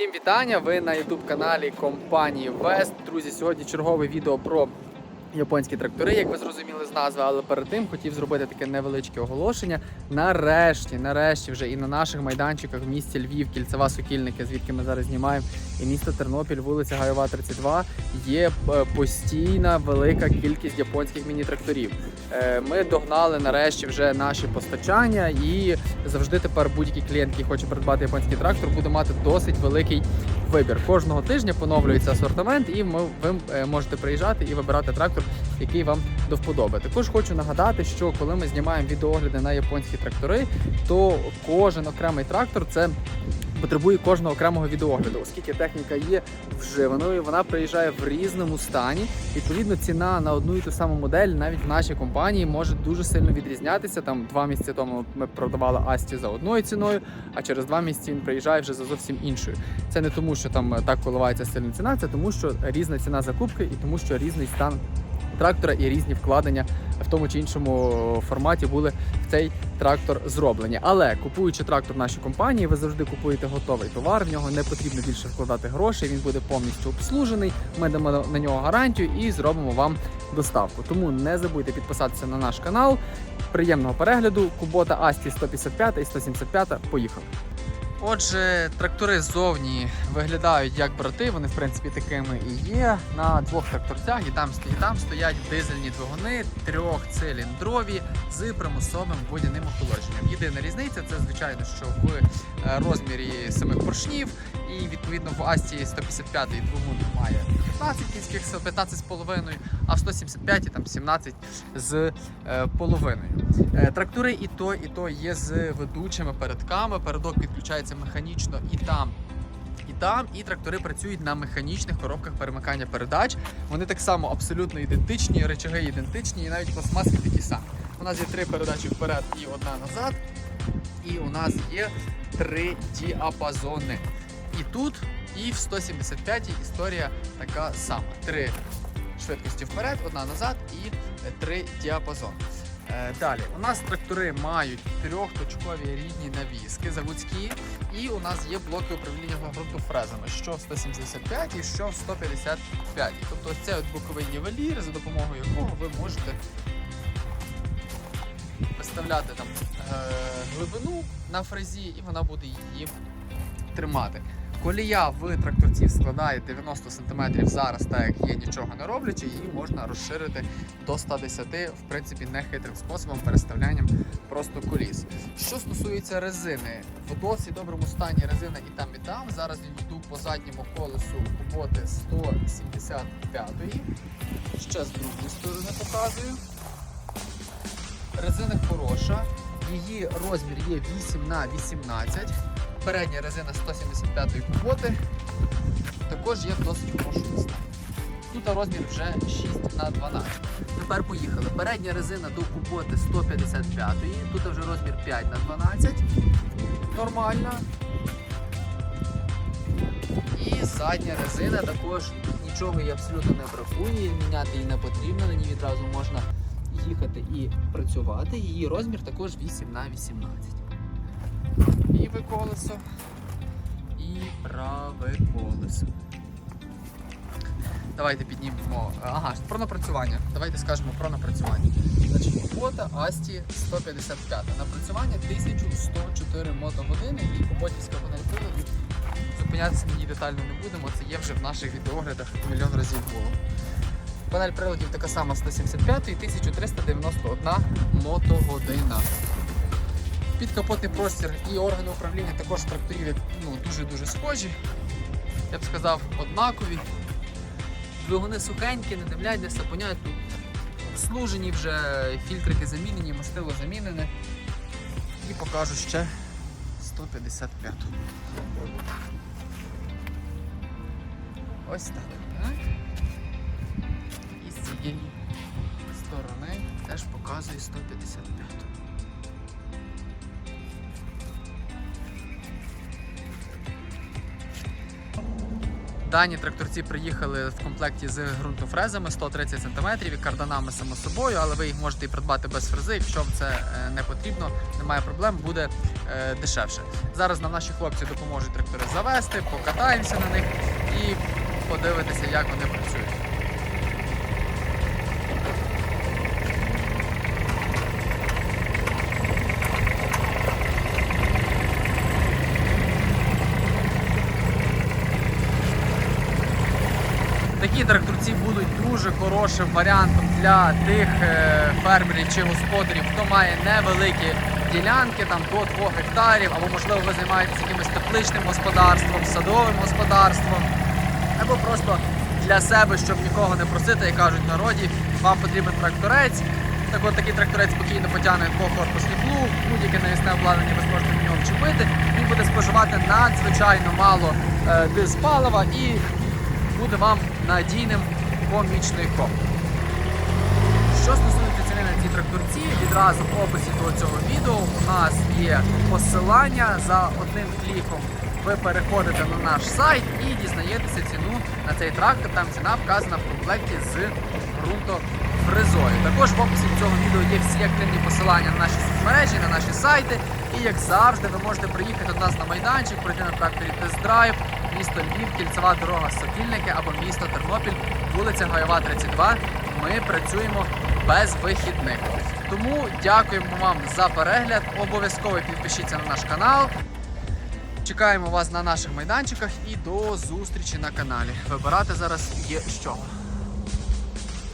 Всім вітання! Ви на youtube каналі компанії Вест. Друзі, сьогодні чергове відео про японські трактори, як ви зрозуміли з назви, але перед тим хотів зробити таке невеличке оголошення. Нарешті, нарешті, вже і на наших майданчиках в місті Львів, кільцева сокільники, звідки ми зараз знімаємо, і місто Тернопіль, вулиця Гайова, 32, є е, постійна велика кількість японських міні-тракторів. Е, Ми догнали нарешті вже наші постачання, і завжди тепер будь-який клієнт, який хоче придбати японський трактор, буде мати досить великий вибір. Кожного тижня поновлюється асортимент, і ми, ви е, можете приїжджати і вибирати трактор, який вам до вподоби. Також хочу нагадати, що коли ми знімаємо відеогляди на японські трактори, то кожен окремий трактор це. Потребує кожного окремого відеогляду, оскільки техніка є вживаною, вона приїжджає в різному стані. Відповідно, ціна на одну і ту саму модель навіть в нашій компанії може дуже сильно відрізнятися. Там два місяці тому ми продавали Асті за одною ціною, а через два місяці він приїжджає вже за зовсім іншою. Це не тому, що там так коливається сильна ціна, це тому, що різна ціна закупки і тому, що різний стан трактора і різні вкладення в тому чи іншому форматі були в цей трактор зроблені. Але купуючи трактор нашій компанії, ви завжди купуєте готовий товар. В нього не потрібно більше вкладати грошей. Він буде повністю обслужений. Ми дамо на нього гарантію і зробимо вам доставку. Тому не забудьте підписатися на наш канал. Приємного перегляду. Кубота Асті 155 і 175. Поїхали. Отже, трактори ззовні виглядають як брати, вони в принципі такими і є. На двох тракторцях і там і там стоять дизельні двигуни трьохциліндрові з примусовим водяним охолодженням. Єдина різниця це звичайно, що в е, розмірі самих поршнів, і відповідно в Асті 155 двигун має 15 кінських сил, 15 з половиною, а в 175 там 17 з е, половиною. Е, Трактори і то, і то є з ведучими передками. Передок підключається механічно і там. І там, і трактори працюють на механічних коробках перемикання передач. Вони так само абсолютно ідентичні, речаги ідентичні, і навіть пластмаски такі самі. У нас є три передачі вперед і одна назад. І у нас є три діапазони. І тут, і в 175 історія така сама. Три швидкості вперед, одна назад і е, три діапазони. Е, Далі, у нас трактори мають трьохточкові рідні навіски заводські, і у нас є блоки управління ґрунтофрезами, що в 175 і що в 155. Тобто це от боковий нівелір, за допомогою якого ви можете виставляти там е, глибину на фрезі, і вона буде її тримати. Колія в тракторців складає 90 см зараз, так як є нічого не роблячи, її можна розширити до 110 в принципі нехитрим способом переставлянням просто коліс. Що стосується резини, в досить доброму стані резина і там, і там. Зараз йду по задньому колесу куботи 175-ї. Ще з другої сторони показую. Резина хороша, її розмір є 8 на 18 Передня резина 175-ї куботи також є в досить хорошому стані. Тут розмір вже 6 на 12 Тепер поїхали. Передня резина до куботи 155-ї, тут вже розмір 5 на 12 Нормальна. І задня резина також нічого їй абсолютно не бракує, міняти її не потрібно, на ній відразу можна їхати і працювати. Її розмір також 8 на 18 ліве колесо і праве колесо. Давайте піднімемо. Ага, про напрацювання. Давайте скажемо про напрацювання. Значить, Кубота Асті 155. Напрацювання 1104 мотогодини і куботівська модель приладів. Зупинятися на ній детально не будемо, це є вже в наших відеоглядах мільйон разів було. Панель приладів така сама 175 і 1391 мотогодина. Підкапотний простір і органи управління також тракторів ну, дуже-дуже схожі. Я б сказав, однакові. Двигуни сухенькі, не дивляйтеся, понятно. Служені вже, фільтрики замінені, мастило замінене. І покажу ще 155. Ось так. так. І з цієї сторони теж показує 155. Дані тракторці приїхали в комплекті з ґрунтофрезами 130 см і карданами само собою, але ви їх можете і придбати без фрези. Якщо вам це е, не потрібно, немає проблем, буде е, дешевше. Зараз нам наші хлопці допоможуть трактори завести, покатаємося на них і подивитися, як вони працюють. Такі тракторці будуть дуже хорошим варіантом для тих е, фермерів чи господарів, хто має невеликі ділянки там до 2 гектарів, або можливо ви займаєтесь якимось тепличним господарством, садовим господарством, або просто для себе, щоб нікого не просити, як кажуть в народі, вам потрібен тракторець. Так от такий тракторець спокійно потягне по двохкорпусний плуг, будь-яке навісне обладнання ви зможете на ньому вчепити. Він буде споживати надзвичайно мало е, диспалива і буде вам надійним помічником. Що стосується ціни на ці тракторці, відразу в описі до цього відео у нас є посилання за одним кліком. Ви переходите на наш сайт і дізнаєтеся ціну на цей трактор. Там ціна вказана в комплекті з ґрунтофрезою. Також в описі цього відео є всі активні посилання на наші соцмережі, на наші сайти. І як завжди, ви можете приїхати до нас на майданчик, пройти на тракторі тест-драйв, місто Львів, кільцева дорога Сокільники або місто Тернопіль, вулиця Гайова, 32. Ми працюємо без вихідних. Тому дякуємо вам за перегляд. Обов'язково підпишіться на наш канал. Чекаємо вас на наших майданчиках і до зустрічі на каналі. Вибирати зараз є чого.